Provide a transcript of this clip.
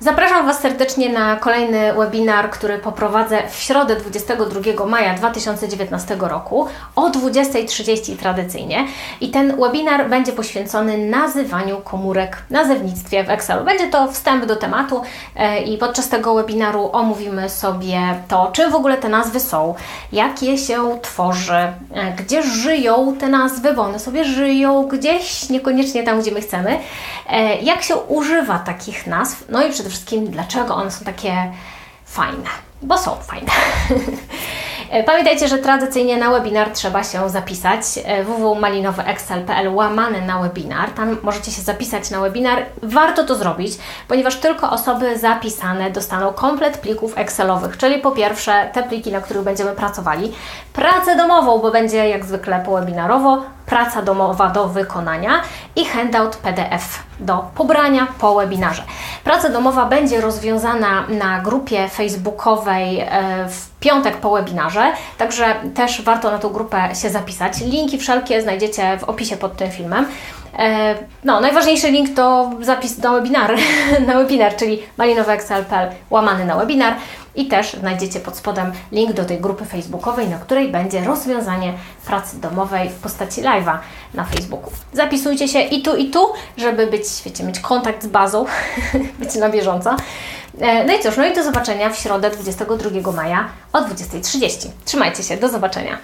Zapraszam Was serdecznie na kolejny webinar, który poprowadzę w środę 22 maja 2019 roku o 20.30 tradycyjnie. I ten webinar będzie poświęcony nazywaniu komórek, nazewnictwie w Excelu. Będzie to wstęp do tematu e, i podczas tego webinaru omówimy sobie to, czym w ogóle te nazwy są, jak je się tworzy, e, gdzie żyją te nazwy, bo one sobie żyją gdzieś, niekoniecznie tam, gdzie my chcemy, e, jak się używa takich nazw, no i przede wszystkim dlaczego one są takie fajne, bo są fajne. Pamiętajcie, że tradycyjnie na webinar trzeba się zapisać www.malinowyexcel.pl łamany na webinar. Tam możecie się zapisać na webinar. Warto to zrobić, ponieważ tylko osoby zapisane dostaną komplet plików Excelowych, czyli po pierwsze te pliki, na których będziemy pracowali, pracę domową, bo będzie jak zwykle powebinarowo, praca domowa do wykonania i handout PDF do pobrania po webinarze. Praca domowa będzie rozwiązana na grupie facebookowej e, w piątek po webinarze, także też warto na tą grupę się zapisać. Linki wszelkie znajdziecie w opisie pod tym filmem. E, no, najważniejszy link to zapis na webinar, na webinar, czyli malinowyexcel.pl łamany na webinar i też znajdziecie pod spodem link do tej grupy facebookowej, na której będzie rozwiązanie pracy domowej w postaci live'a na Facebooku. Zapisujcie się i tu, i tu, żeby być, wiecie, mieć kontakt z bazą, być na bieżąco. E, no i cóż, no i do zobaczenia w środę 22 maja o 20.30. Trzymajcie się, do zobaczenia.